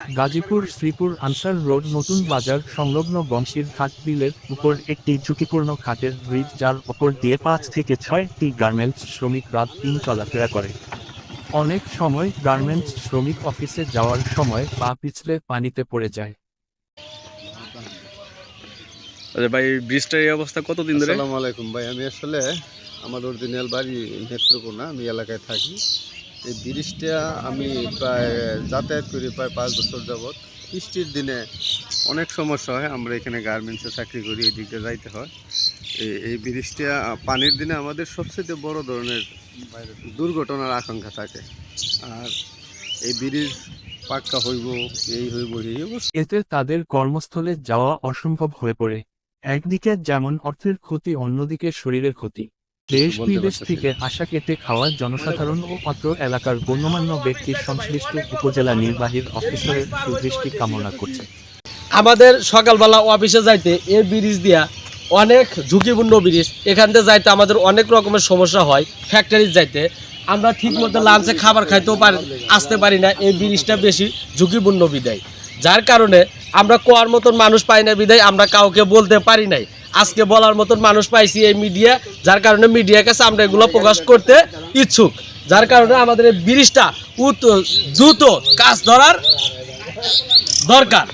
Gazipur Sreepur answer road নতুন বাজার সংলগ্ন বংশীর ঘাট বিলের উপর একটি ঝুঁকিপূর্ণ ঘাটের ব্রিজ যার ওপর দিয়ে পাঁচ থেকে ছয়টি গার্মেন্টস শ্রমিক রাত দিন চলাফেরা করে। অনেক সময় গার্মেন্টস শ্রমিক অফিসে যাওয়ার সময় পা পিছলে পানিতে পড়ে যায়। আচ্ছা ভাই ব্রিজটার এই অবস্থা কতদিন ধরে? আসসালামু আলাইকুম ভাই আমি আসলে আমার অরিজিনাল বাড়ি নেত্রকোনা আমি এলাকায় থাকি। এই ব্রিজটা আমি প্রায় যাতায়াত করি প্রায় পাঁচ বছর যাবৎ। বৃষ্টির দিনে অনেক সমস্যা হয়, আমরা এখানে গার্মেন্টসে চাকরি করি এই দিকটা যাইতে হয়। এই- ব্রিজটা পানির দিনে আমাদের সবচেয়ে বড় ধরনের দুর্ঘটনার আশঙ্কা থাকে। আর এই ব্রিজ পাক্কা হইব, এই হইব, এই এতে তাদের কর্মস্থলে যাওয়া অসম্ভব হয়ে পড়ে। একদিকে যেমন অর্থের ক্ষতি, অন্যদিকে শরীরের ক্ষতি। দেশ বিদেশ থেকে আশা কেটে খাওয়া জনসাধারণ ও অত্র এলাকার গণ্যমান্য ব্যক্তির সংশ্লিষ্ট উপজেলা নির্বাহীর অফিসারের সুদৃষ্টি কামনা করছে। আমাদের সকালবেলা অফিসে যাইতে এই ব্রিজ দিয়া অনেক ঝুঁকিপূর্ণ ব্রিজ। এখান থেকে যাইতে আমাদের অনেক রকমের সমস্যা হয় ফ্যাক্টরিজ যাইতে। আমরা ঠিক মতো লাঞ্চে খাবার খাইতেও পারি আসতে পারি না এই ব্রিজটা বেশি ঝুঁকিপূর্ণ বিদায়। যার কারণে আমরা কোয়ার মতন মানুষ পাই না বিদায় আমরা কাউকে বলতে পারি নাই। আজকে বলার মতন মানুষ পাইছি এই মিডিয়া যার কারণে মিডিয়ার কাছে আমরা এগুলো প্রকাশ করতে ইচ্ছুক। যার কারণে আমাদের এই ব্রিজটা দ্রুত কাজ ধরার দরকার।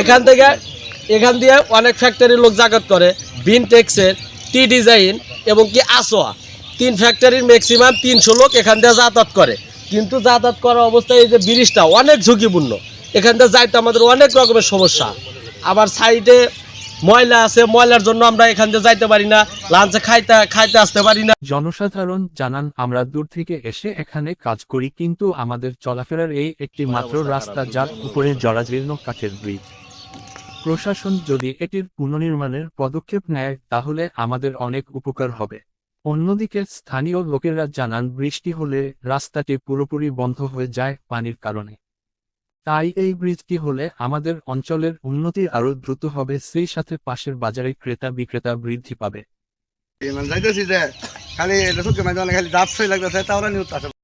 এখান থেকে এখান দিয়ে অনেক ফ্যাক্টরির লোক জাগাত করে। বিনটেক্সের টি ডিজাইন এবং কি আসোয়া তিন ফ্যাক্টরির ম্যাক্সিমাম তিনশো লোক এখান দিয়ে যাতায়াত করে। কিন্তু যাতায়াত করার অবস্থায় এই যে ব্রিজটা অনেক ঝুঁকিপূর্ণ। এখান দিয়ে যাইতে আমাদের অনেক রকমের সমস্যা। আবার সাইডে ময়লা আছে ময়লার জন্য আমরা এখান দিয়ে যাইতে পারি না লাঞ্চে খাইতে খাইতে আসতে পারি না। জনসাধারণ জানান আমরা দূর থেকে এসে এখানে কাজ করি কিন্তু আমাদের চলাফেরার এই একটি মাত্র রাস্তা যার উপরে জরাজীর্ণ কাঠের ব্রিজ। প্রশাসন যদি এটির পুনর্নির্মাণের পদক্ষেপ নেয় তাহলে আমাদের অনেক উপকার হবে। অন্যদিকে স্থানীয় লোকেরা জানান বৃষ্টি হলে রাস্তাটি পুরোপুরি বন্ধ হয়ে যায় পানির কারণে। তাই এই ব্রিজটি হলে আমাদের অঞ্চলের উন্নতি আরও দ্রুত হবে, সেই সাথে পাশের বাজারে ক্রেতা বিক্রেতা বৃদ্ধি পাবে। যাইতেছি যে, খালি খালি লাগতেছে তাহলে নিউজ